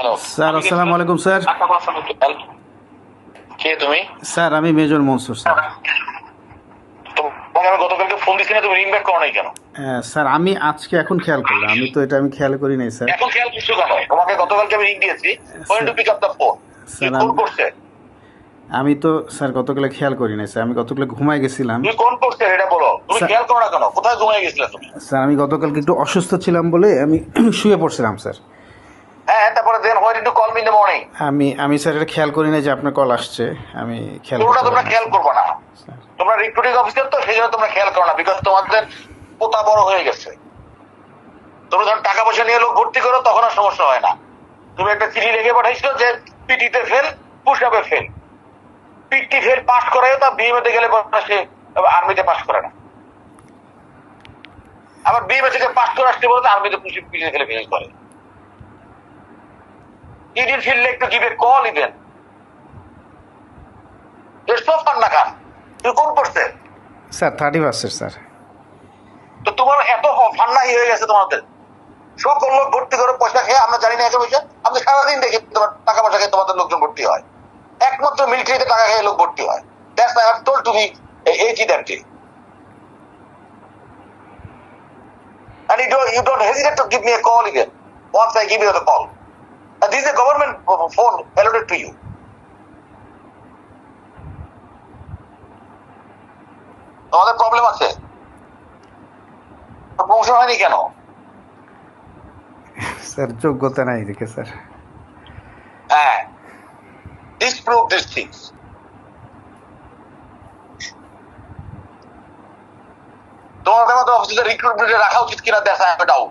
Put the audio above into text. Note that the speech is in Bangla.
হ্যালো স্যার আসসালামু আলাইকুম স্যার কে তুমি? স্যার আমি মেজর মনসুর স্যার গতকালকে ফোন দিছি না তুমি রিং ব্যাক করো নাই কেন? হ্যাঁ, স্যার আমি আজকে এখন খেয়াল করলাম। আমি তো এটা আমি খেয়াল করি নাই স্যার এখন খেয়াল করছ কেন? তোমাকে গতকালকে আমি রিং দিয়েছি। When to pick up the phone sir, phone করছে? আমি তো স্যার গতকালে খেয়াল করি নাই স্যার আমি গতকালে গেছিলাম। তুমি কোন করছে এটা বলো। তুমি স্যার- খেয়াল করো না কেন? কোথায় ঘুমিয়ে গেছিলে তুমি? স্যার আমি গতকালকে একটু অসুস্থ ছিলাম বলে আমি শুয়ে পড়ছিলাম স্যার হ্যাঁ you call me in the morning আমি আমি স্যার এটা খেয়াল করি নাই যে আপনার কল আসছে। আমি খেয়াল পুরোটা তোমরা খেয়াল করবে না। তোমরা রিক্রুটিং অফিসার তো সেই জন্য তোমরা খেয়াল করো না বিকজ তোমাদের পোতা বড় হয়ে গেছে। তোমরা যখন টাকা পয়সা নিয়ে লোক ভর্তি করো তখন আর সমস্যা হয় না। তুমি একটা চিঠি লিখে পাঠাইছিল যে পিটিতে ফেল পুষাবে ফেল পিটি ফেল পাস করায় তা বিএমএতে গেলে সে আর্মিতে পাস করে না। আবার বিএমএ থেকে পাস করে আসতে বলে আর্মিতে পুষে পিটিতে গেলে ফেল করে। You didn't feel like to give a call even. It's so fun না খান তুই কোন করছে? Sir thirty percent sir. তো তোমার এত হয়ে গেছে তোমাদের। সকল লোক ভর্তি করে পয়সা খেয়ে আমরা জানি না এত পয়সা সারাদিন দেখি তোমার টাকা পয়সা খেয়ে তোমাদের লোকজন ভর্তি হয়। একমাত্র মিলিটারিতে টাকা খেয়ে লোক ভর্তি হয়। That's I have told to be eighty that And you don't, you don't hesitate to give me a call even once I give you the call. And this is a government phone allotted to you. তোমাদের প্রবলেম আছে? প্রমোশন হয়নি কেন? স্যার যোগ্যতা নাই দেখে স্যার। হ্যাঁ। Disprove these things তোমাদের মতো অফিসে রিক্রুটমেন্টে রাখা উচিত কিনা দেখা ডাউট